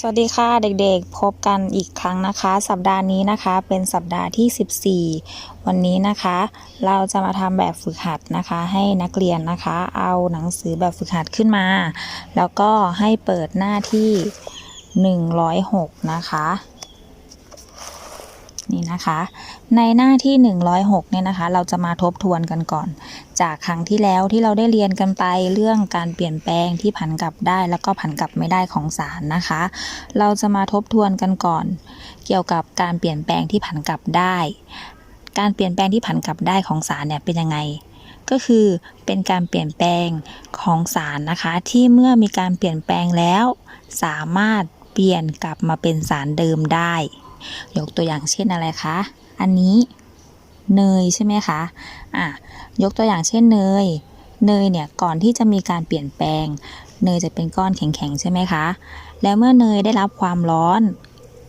สวัสดีค่ะเด็กๆ พบกันอีกครั้งนะคะ สัปดาห์นี้นะคะเป็นสัปดาห์ที่ 14 วันนี้นะคะ เราจะมาทำแบบฝึกหัดนะคะ ให้นักเรียนนะคะ เอาหนังสือแบบฝึกหัดขึ้นมา แล้วก็ให้เปิดหน้าที่ 106 นะคะนี่นะคะ ในหน้าที่ 106เนี่ยนะคะ เราจะมาทบทวนกันก่อน จากครั้งที่แล้วที่เราได้เรียนกันไปเรื่องการเปลี่ยนแปลงที่ผันกลับได้แล้วก็ผันกลับไม่ได้ของสารนะคะ เราจะมาทบทวนกันก่อน เกี่ยวกับการเปลี่ยนแปลงที่ผันกลับได้ การเปลี่ยนแปลงที่ผันกลับได้ของสารเนี่ยเป็นยังไง ก็คือเป็นการเปลี่ยนแปลงของสารนะคะ ที่เมื่อมีการเปลี่ยนแปลงแล้ว สามารถเปลี่ยนกลับมาเป็นสารเดิมได้ ยกตัวอย่างเช่นอะไรคะ อันนี้ เนยใช่ไหมคะอะยกตัวอย่างเช่นเนย เนยเนี่ยก่อนที่จะมีการเปลี่ยนแปลง เนยจะเป็นก้อนแข็งๆใช่ไหมคะ แล้วเมื่อเนยได้รับความร้อน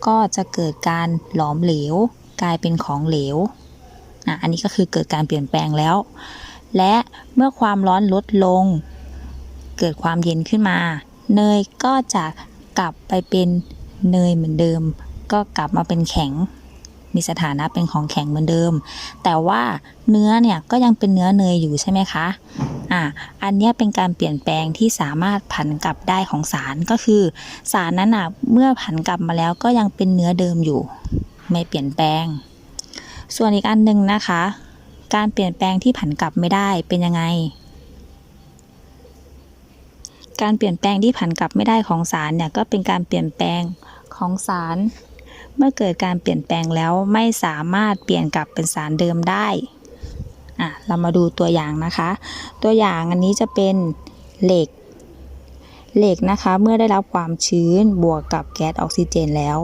ก็จะเกิดการหลอมเหลว กลายเป็นของเหลวอะอันนี้ก็คือเกิดการเปลี่ยนแปลงแล้ว และเมื่อความร้อนลดลง เกิดความเย็นขึ้นมา เนยก็จะกลับไปเป็นเนยเหมือนเดิม ก็กลับมาเป็นแข็ง มีสถานะเป็นของแข็งเหมือนเดิม แต่ว่าเนื้อเนี่ยก็ยังเป็นเนื้อเนยอยู่ใช่ไหมคะอะอันนี้เป็นการเปลี่ยนแปลงที่สามารถผันกลับได้ของสารก็คือ สารนั้นอะเมื่อผันกลับมาแล้วก็ยังเป็นเนื้อเดิมอยู่ ไม่เปลี่ยนแปลง ส่วนอีกอันหนึ่งนะคะ การเปลี่ยนแปลงที่ผันกลับไม่ได้เป็นยังไงการเปลี่ยนแปลงที่ผันกลับไม่ได้ของสารเนี่ยก็เป็นการเปลี่ยนแปลงของสาร เมื่อเกิดการเปลี่ยนแปลงแล้วไม่สามารถเปลี่ยนกลับเป็นสารเดิมได้อะเรามาดูตัวอย่างนะคะ ตัวอย่างอันนี้จะเป็นเหล็ก เหล็กนะคะเมื่อได้รับความชื้นบวกกับแก๊สออกซิเจนแล้ว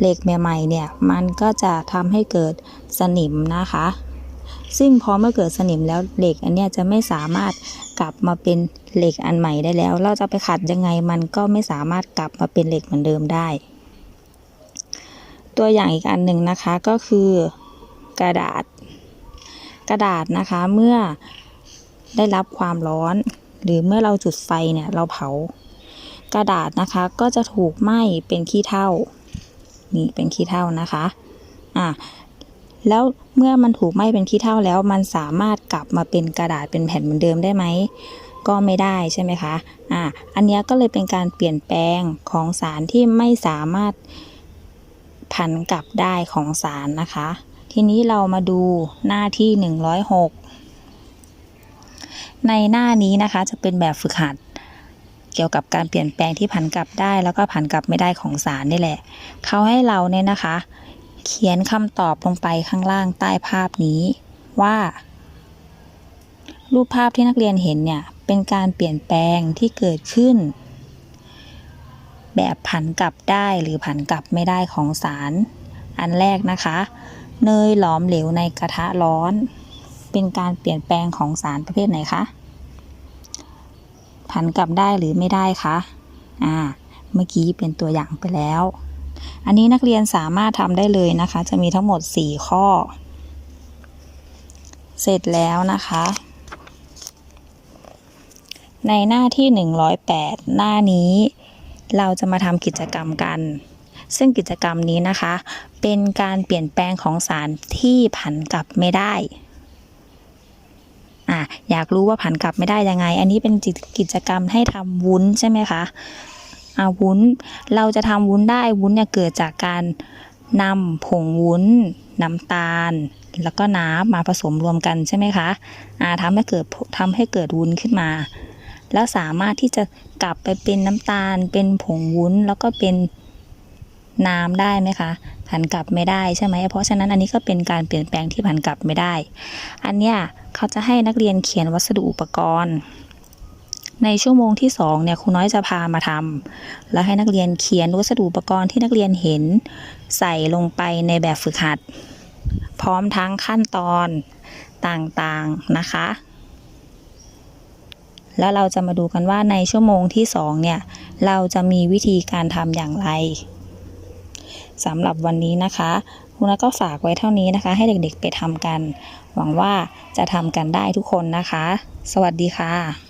เหล็กใหม่ๆเนี่ยมันก็จะทำให้เกิดสนิมนะคะ ซึ่งพอเมื่อเกิดสนิมแล้วเหล็กอันเนี้ยจะไม่สามารถกลับมาเป็นเหล็กอันใหม่ได้แล้ว เราจะไปขัดยังไงมันก็ไม่สามารถกลับมาเป็นเหล็กเหมือนเดิมได้ ตัวอย่างอีกอันหนึ่งนะคะก็คือกระดาษ กระดาษนะคะเมื่อได้รับความร้อน หรือเมื่อเราจุดไฟเนี่ยเราเผา กระดาษนะคะก็จะถูกไหม้เป็นขี้เถ้านี่เป็นขี้เถ้านะคะอะแล้วเมื่อมันถูกไหม้เป็นขี้เถ้าแล้ว มันสามารถกลับมาเป็นกระดาษเป็นแผ่นเหมือนเดิมได้ไหมก็ไม่ได้ใช่ไหมคะอะอันนี้ก็เลยเป็นการเปลี่ยนแปลงของสารที่ไม่สามารถ ผันกลับได้ของสารนะคะ ทีนี้เรามาดูหน้าที่ 106 ในหน้านี้นะคะจะเป็นแบบฝึกหัด เกี่ยวกับการเปลี่ยนแปลงที่ผันกลับได้ แล้วก็ผันกลับไม่ได้ของสารนี่แหละ เขาให้เราเนี่ยนะคะ เขียนคำตอบลงไปข้างล่างใต้ภาพนี้ว่า รูปภาพที่นักเรียนเห็นเนี่ยเป็นการเปลี่ยนแปลงที่เกิดขึ้น แบบผันกลับได้หรือผันกลับไม่ได้ของสาร อันแรกนะคะ เนยหลอมเหลวในกระทะร้อน เป็นการเปลี่ยนแปลงของสารประเภทไหนคะผันกลับได้หรือไม่ได้คะอ่าเมื่อกี้เป็นตัวอย่างไปแล้ว อันนี้นักเรียนสามารถทำได้เลยนะคะ จะมีทั้งหมด 4 ข้อ เสร็จแล้วนะคะ ในหน้าที่ 108 หน้านี้ เราจะมาทำกิจกรรมกัน ซึ่งกิจกรรมนี้นะคะ เป็นการเปลี่ยนแปลงของสารที่ผันกลับไม่ได้อะอยากรู้ว่าผันกลับไม่ได้ยังไง อันนี้เป็นกิจกรรมให้ทำวุ้นใช่ไหมคะอาวุ้น เราจะทำวุ้นได้วุ้นเนี่ยเกิดจากการนำผงวุ้น น้ำตาล แล้วก็น้ำมาผสมรวมกันใช่ไหมคะอาทำให้เกิดทำให้เกิดวุ้นขึ้นมา แล้วสามารถที่จะกลับไปเป็นน้ำตาล เป็นผงวุ้นแล้วก็เป็นน้ำได้ไหมคะผันกลับไม่ได้ใช่ไหมเพราะฉะนั้นอันนี้ก็เป็นการเปลี่ยนแปลงที่ผันกลับไม่ได้ อันเนี้ยเขาจะให้นักเรียนเขียนวัสดุอุปกรณ์ ในชั่วโมงที่สองเนี่ยครูน้อยจะพามาทำแล้วให้นักเรียนเขียนวัสดุอุปกรณ์ที่นักเรียนเห็นใส่ลงไปในแบบฝึกหัด พร้อมทั้งขั้นตอนต่างๆนะคะ แล้วเราจะมาดูกันว่าในชั่วโมงที่สองเนี่ย เราจะมีวิธีการทำอย่างไรสำหรับวันนี้นะคะคุณนัก็ฝากไว้เท่านี้นะคะ ให้เด็กๆไปทำกัน หวังว่าจะทำกันได้ทุกคนนะคะ สวัสดีค่ะ